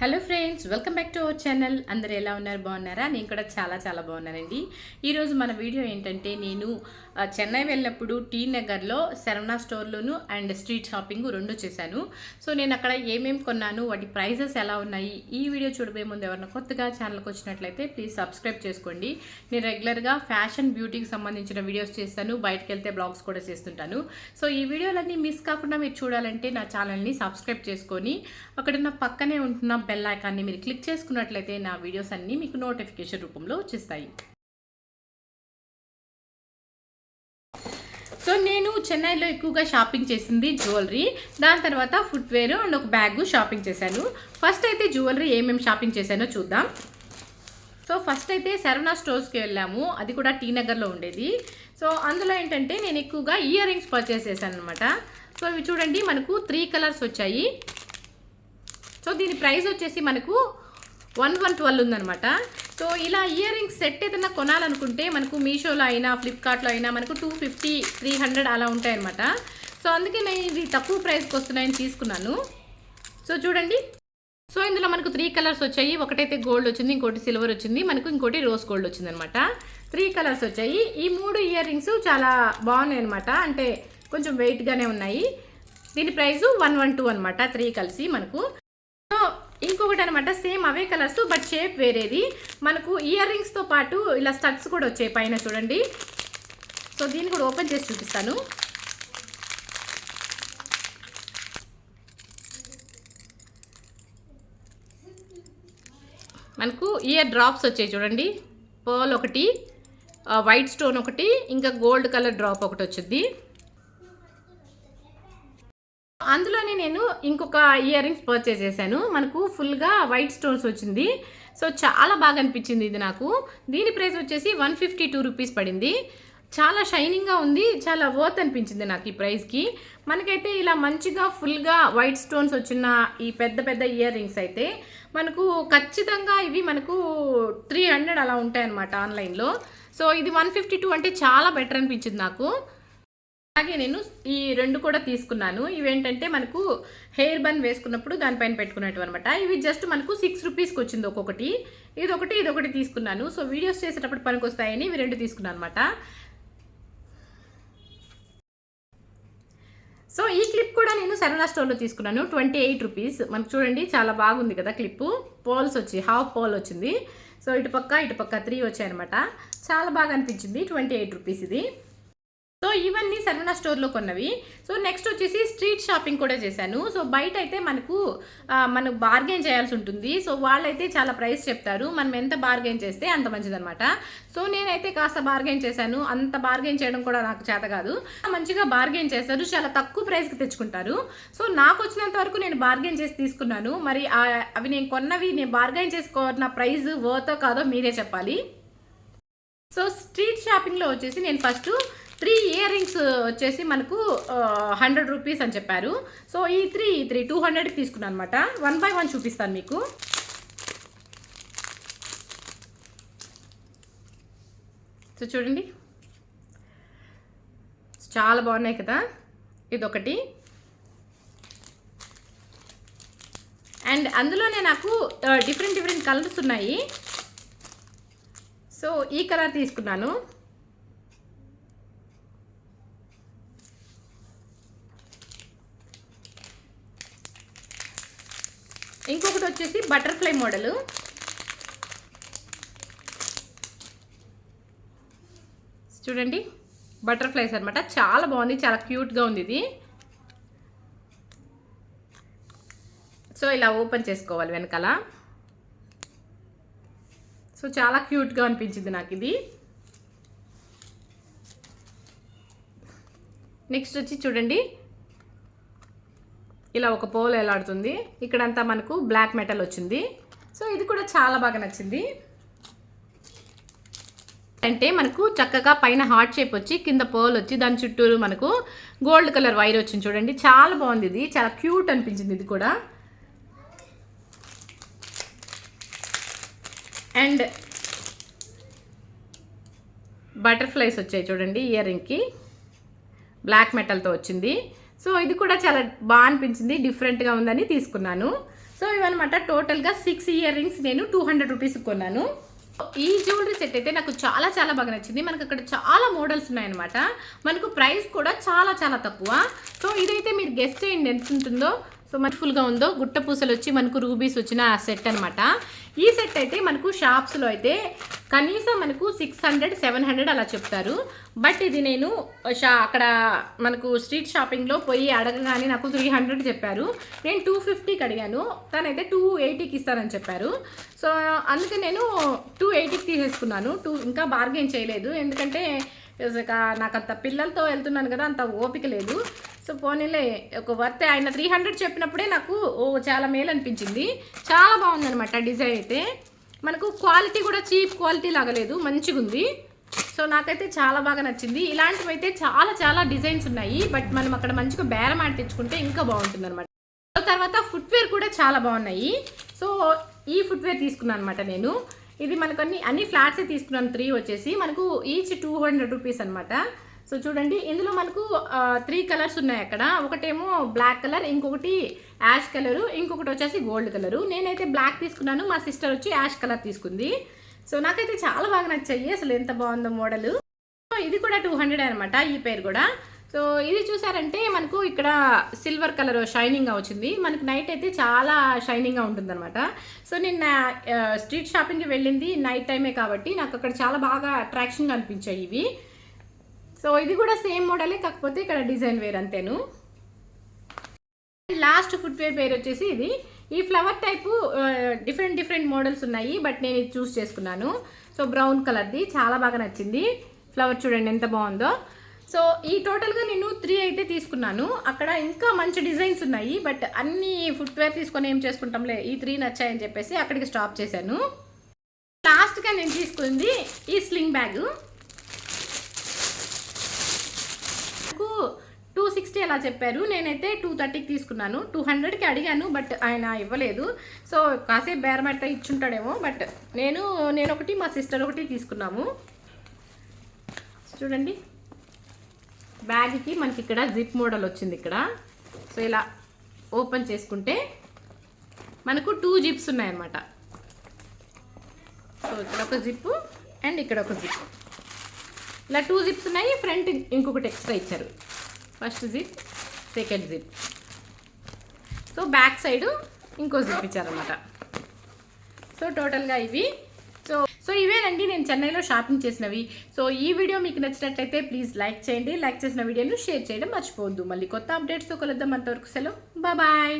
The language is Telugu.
Hello friends welcome back to our channel అందరు ఎలా ఉన్నారు? బాగున్నారా? నేను కూడా చాలా చాలా బాగున్నానండి. ఈరోజు మన వీడియో ఏంటంటే నేను చెన్నై వెళ్ళినప్పుడు టీ నగర్లో శరవణ స్టోర్లోను అండ్ స్ట్రీట్ షాపింగ్ రెండు చేశాను. సో నేను అక్కడ ఏమేమి కొన్నాను వాటి ప్రైజెస్ ఎలా ఉన్నాయి ఈ వీడియో చూడబోయే ముందు ఎవరైనా కొత్తగా ఛానల్కి వచ్చినట్లయితే ప్లీజ్ సబ్స్క్రైబ్ చేసుకోండి. నేను రెగ్యులర్గా ఫ్యాషన్ బ్యూటీకి సంబంధించిన వీడియోస్ చేస్తాను బయటకు వెళ్తే బ్లాగ్స్ కూడా చేస్తుంటాను. సో ఈ వీడియోలన్నీ మిస్ కాకుండా మీరు చూడాలంటే నా ఛానల్ని సబ్స్క్రైబ్ చేసుకొని అక్కడ ఉన్న పక్కనే ఉంటున్న బెల్ ఐకాన్ని మీరు క్లిక్ చేసుకున్నట్లయితే నా వీడియోస్ అన్నీ మీకు నోటిఫికేషన్ రూపంలో వచ్చేస్తాయి. సో నేను చెన్నైలో ఎక్కువగా షాపింగ్ చేసింది జ్యువెలరీ దాని తర్వాత ఫుట్వేర్ అండ్ ఒక బ్యాగ్ షాపింగ్ చేశాను. ఫస్ట్ అయితే జ్యువెలరీ ఏమేమి షాపింగ్ చేశానో చూద్దాం. సో ఫస్ట్ అయితే శరవణ స్టోర్స్కి వెళ్ళాము. అది కూడా టీ నగర్లో ఉండేది. సో అందులో ఏంటంటే నేను ఎక్కువగా ఇయర్ రింగ్స్ పర్చేస్ చేశాను అనమాట సో ఇవి చూడండి మనకు త్రీ కలర్స్ వచ్చాయి. సో దీని ప్రైస్ వచ్చేసి మనకు వన్ వన్ ట్వెల్వ్ ఉందనమాట సో ఇలా ఇయర్ రింగ్స్ సెట్ ఏదైనా కొనాలనుకుంటే మనకు మీషోలో అయినా ఫ్లిప్కార్ట్లో అయినా మనకు టూ ఫిఫ్టీ త్రీ హండ్రెడ్ అలా ఉంటాయన్నమాట. సో అందుకే నేను ఇది తక్కువ ప్రైస్కి వస్తున్నాయని తీసుకున్నాను. సో చూడండి. సో ఇందులో మనకు త్రీ కలర్స్ వచ్చాయి. ఒకటైతే గోల్డ్ వచ్చింది ఇంకోటి సిల్వర్ వచ్చింది మనకు ఇంకోటి రోజ్ గోల్డ్ వచ్చింది అనమాట త్రీ కలర్స్ వచ్చాయి. ఈ మూడు ఇయర్ రింగ్స్ చాలా బాగున్నాయి అనమాట అంటే కొంచెం వెయిట్గానే ఉన్నాయి. దీని ప్రైస్ వన్ వన్ టూ అనమాట త్రీ కలిసి మనకు. ఇంకొకటి అనమాట సేమ్ అవే కలర్స్ బట్ షేప్ వేరేది. మనకు ఇయర్ రింగ్స్తో పాటు ఇలా స్టక్స్ కూడా వచ్చాయి పైన చూడండి. సో దీన్ని కూడా ఓపెన్ చేసి చూపిస్తాను. మనకు ఇయర్ డ్రాప్స్ వచ్చాయి చూడండి. పర్ల్ ఒకటి వైట్ స్టోన్ ఒకటి ఇంకా గోల్డ్ కలర్ డ్రాప్ ఒకటి వచ్చింది. అందులోనే నేను ఇంకొక ఇయర్ రింగ్స్ పర్చేస్ చేశాను. మనకు ఫుల్గా వైట్ స్టోన్స్ వచ్చింది. సో చాలా బాగా అనిపించింది ఇది నాకు. దీని ప్రైస్ వచ్చేసి వన్ ఫిఫ్టీ టూ రూపీస్ పడింది. చాలా షైనింగ్గా ఉంది. చాలా వర్త్ అనిపించింది నాకు ఈ ప్రైస్కి మనకైతే ఇలా మంచిగా ఫుల్గా వైట్ స్టోన్స్ వచ్చిన ఈ పెద్ద పెద్ద ఇయర్ రింగ్స్ అయితే మనకు ఖచ్చితంగా ఇవి మనకు త్రీ హండ్రెడ్ అలా ఉంటాయన్నమాట ఆన్లైన్లో సో ఇది వన్ ఫిఫ్టీ టూ అంటే చాలా బెటర్ అనిపించింది నాకు. అలాగే నేను ఈ రెండు కూడా తీసుకున్నాను. ఇవేంటంటే మనకు హెయిర్ బన్ వేసుకున్నప్పుడు దానిపైన పెట్టుకునేటివి అనమాట ఇవి జస్ట్ మనకు సిక్స్ రూపీస్కి వచ్చింది ఒక్కొక్కటి. ఇది ఒకటి ఇది ఒకటి తీసుకున్నాను. సో వీడియోస్ చేసేటప్పుడు పనికి వస్తాయని ఇవి రెండు తీసుకున్నాను అనమాట సో ఈ క్లిప్ కూడా నేను సరళ స్టోర్లో తీసుకున్నాను. ట్వంటీ ఎయిట్ రూపీస్ మనకు చూడండి చాలా బాగుంది కదా క్లిప్. పోల్స్ వచ్చి హాఫ్ పోల్ వచ్చింది. సో ఇటు పక్క ఇటు పక్క త్రీ వచ్చాయన్నమాట. చాలా బాగా అనిపించింది. ట్వంటీ ఎయిట్ రూపీస్ ఇది. సో ఇవన్నీ సరవణ స్టోర్లో కొన్నవి. సో నెక్స్ట్ వచ్చేసి స్ట్రీట్ షాపింగ్ కూడా చేశాను. సో బయట అయితే మనకు మనకు మనం బార్గెన్ చేయాల్సి ఉంటుంది. సో వాళ్ళైతే చాలా ప్రైస్ చెప్తారు. మనం ఎంత బార్గెన్ చేస్తే అంత మంచిదనమాట సో నేనైతే కాస్త బార్గెన్ చేశాను. అంత బార్గెన్ చేయడం కూడా నాకు చేత కాదు. మంచిగా బార్గెన్ చేస్తారు. చాలా తక్కువ ప్రైస్కి తెచ్చుకుంటారు. సో నాకు వచ్చినంత వరకు నేను బార్గెన్ చేసి తీసుకున్నాను. మరి అవి నేను కొన్నవి నేను బార్గెన్ చేసుకోవాలన్న ప్రైస్ వర్తో కాదో మీరే చెప్పాలి. సో స్ట్రీట్ షాపింగ్లో వచ్చేసి నేను ఫస్ట్ త్రీ ఇయర్ రింగ్స్ వచ్చేసి మనకు హండ్రెడ్ రూపీస్ అని చెప్పారు. సో ఈ త్రీ ఈ త్రీ టూ హండ్రెడ్కి తీసుకున్నాను అనమాట వన్ బై వన్ చూపిస్తాను మీకు. సో చూడండి. చాలా బాగున్నాయి కదా. ఇదొకటి. అండ్ అందులోనే నాకు డిఫరెంట్ డిఫరెంట్ కలర్స్ ఉన్నాయి. సో ఈ కలర్ తీసుకున్నాను. ఇంకొకటి వచ్చేసి బటర్ఫ్లై మోడలు. చూడండి బటర్ఫ్లైస్ అనమాట చాలా బాగుంది చాలా క్యూట్గా ఉంది ఇది. సో ఇలా ఓపెన్ చేసుకోవాలి వెనకాల. సో చాలా క్యూట్గా అనిపించింది నాకు ఇది. నెక్స్ట్ వచ్చి చూడండి ఇలా ఒక పోల్ ఎలాడుతుంది ఇక్కడంతా మనకు బ్లాక్ మెటల్ వచ్చింది. సో ఇది కూడా చాలా బాగా నచ్చింది. అంటే మనకు చక్కగా పైన హార్ట్ షేప్ వచ్చి కింద పోల్ వచ్చి దాని చుట్టూరు మనకు గోల్డ్ కలర్ వైర్ వచ్చింది చూడండి. చాలా బాగుంది ఇది. చాలా క్యూట్ అనిపించింది ఇది కూడా. అండ్ బటర్ఫ్లైస్ వచ్చాయి చూడండి ఇయర్ రింగ్కి బ్లాక్ మెటల్తో వచ్చింది. సో ఇది కూడా చాలా బాగా అనిపించింది డిఫరెంట్గా ఉందని తీసుకున్నాను. సో ఇవన్నమాట టోటల్గా సిక్స్ ఇయర్ రింగ్స్ నేను టూ హండ్రెడ్ రూపీస్ కొన్నాను. ఈ జ్యువెలరీ సెట్ అయితే నాకు చాలా చాలా బాగా నచ్చింది. మనకు అక్కడ చాలా మోడల్స్ ఉన్నాయన్నమాట. మనకు ప్రైస్ కూడా చాలా చాలా తక్కువ. సో ఇదైతే మీరు గెస్ట్ చేయండి ఎంత ఉంటుందో. సో మనకు ఉందో గుట్ట పూసలు వచ్చి మనకు రూబీస్ వచ్చిన సెట్ అనమాట ఈ సెట్ అయితే మనకు షాప్స్లో అయితే కనీసం మనకు సిక్స్ హండ్రెడ్ సెవెన్ హండ్రెడ్ అలా చెప్తారు. బట్ ఇది నేను షా అక్కడ మనకు స్ట్రీట్ షాపింగ్లో పోయి అడగగానే నాకు త్రీ హండ్రెడ్ చెప్పారు. నేను టూ ఫిఫ్టీకి అడిగాను. తనైతే టూ ఎయిటీకి ఇస్తారని చెప్పారు. సో అందుకే నేను టూ ఎయిటీకి తీసేసుకున్నాను. టూ ఇంకా బార్గెన్ చేయలేదు. ఎందుకంటే నాకు అంత పిల్లలతో వెళ్తున్నాను కదా అంత ఓపిక లేదు. సో పోనీలే ఒక వర్త్ ఆయన త్రీ హండ్రెడ్ చెప్పినప్పుడే నాకు ఓ చాలా మేలు అనిపించింది. చాలా బాగుందనమాట డిజైన్ అయితే. మనకు క్వాలిటీ కూడా చీప్ క్వాలిటీ లాగలేదు మంచిగా ఉంది. సో నాకైతే చాలా బాగా నచ్చింది. ఇలాంటివి అయితే చాలా చాలా డిజైన్స్ ఉన్నాయి బట్ మనం అక్కడ మంచిగా బేరం ఆడి తెచ్చుకుంటే ఇంకా బాగుంటుంది అనమాట తర్వాత ఫుట్వేర్ కూడా చాలా బాగున్నాయి. సో ఈ ఫుట్వేర్ తీసుకున్నాను అనమాట నేను. ఇది మనకు అన్ని అన్ని ఫ్లాట్సే తీసుకున్నాను త్రీ వచ్చేసి. మనకు ఈచ్ టూ హండ్రెడ్ రూపీస్ అనమాట సో చూడండి ఇందులో మనకు త్రీ కలర్స్ ఉన్నాయి అక్కడ. ఒకటేమో బ్లాక్ కలర్ ఇంకొకటి యాష్ కలరు ఇంకొకటి వచ్చేసి గోల్డ్ కలరు నేనైతే బ్లాక్ తీసుకున్నాను మా సిస్టర్ వచ్చి యాష్ కలర్ తీసుకుంది. సో నాకైతే చాలా బాగా నచ్చాయి అసలు ఎంత బాగుందో మోడల్ ఇది కూడా టూ హండ్రెడ్ అనమాట ఈ పేరు కూడా. సో ఇది చూసారంటే మనకు ఇక్కడ సిల్వర్ కలర్ షైనింగ్గా వచ్చింది. మనకు నైట్ అయితే చాలా షైనింగ్గా ఉంటుందన్నమాట. సో నిన్న స్ట్రీట్ షాపింగ్కి వెళ్ళింది నైట్ టైమే కాబట్టి నాకు అక్కడ చాలా బాగా అట్రాక్షన్గా అనిపించాయి ఇవి. సో ఇది కూడా సేమ్ మోడలే కాకపోతే ఇక్కడ డిజైన్ వేర్ అంతేను. లాస్ట్ ఫుట్వేర్ పేరు వచ్చేసి ఇది. ఈ flower type different different models ఉన్నాయి బట్ నేను ఇది చూస్ చేసుకున్నాను. సో బ్రౌన్ కలర్ది చాలా బాగా నచ్చింది. ఫ్లవర్ చూడండి ఎంత బాగుందో. సో ఈ టోటల్గా నేను త్రీ అయితే తీసుకున్నాను. అక్కడ ఇంకా మంచి డిజైన్స్ ఉన్నాయి బట్ అన్ని ఫుట్వేర్ తీసుకొని ఏం చేసుకుంటాంలే ఈ త్రీ నచ్చాయని చెప్పేసి అక్కడికి స్టాప్ చేశాను. లాస్ట్గా నేను తీసుకుంది ఈ స్లింగ్ బ్యాగ్ నాకు టూ సిక్స్టీ అలా చెప్పారు. నేనైతే టూ థర్టీకి తీసుకున్నాను. టూ హండ్రెడ్కి అడిగాను బట్ ఆయన ఇవ్వలేదు. సో కాసేపు బేరమెట్ట ఇచ్చుంటాడేమో బట్ నేను నేను ఒకటి మా సిస్టర్ ఒకటి తీసుకున్నాము. చూడండి. బ్యాగ్కి మనకి ఇక్కడ జిప్ మోడల్ వచ్చింది ఇక్కడ. సో ఇలా ఓపెన్ చేసుకుంటే మనకు టూ జిప్స్ ఉన్నాయన్నమాట. సో ఇక్కడ ఒక జిప్ అండ్ ఇక్కడ ఒక జిప్ ఇలా టూ జిప్స్ ఉన్నాయి. ఫ్రంట్ ఇంకొకటి ఎక్స్ట్రా ఇచ్చారు. First zip second zip. So back side ఇంకో జిప్ ఇచ్చారనమాట సో టోటల్గా ఇవి. సో సో ఇవేనండి నేను చెన్నైలో షాపింగ్ చేసినవి. సో ఈ వీడియో మీకు నచ్చినట్లయితే ప్లీజ్ లైక్ చేయండి. లైక్ చేసిన వీడియోను షేర్ చేయడం మర్చిపోవద్దు. మళ్ళీ కొత్త అప్డేట్స్తో కలుద్దాం అంతవరకు సెలవు. బాయ్.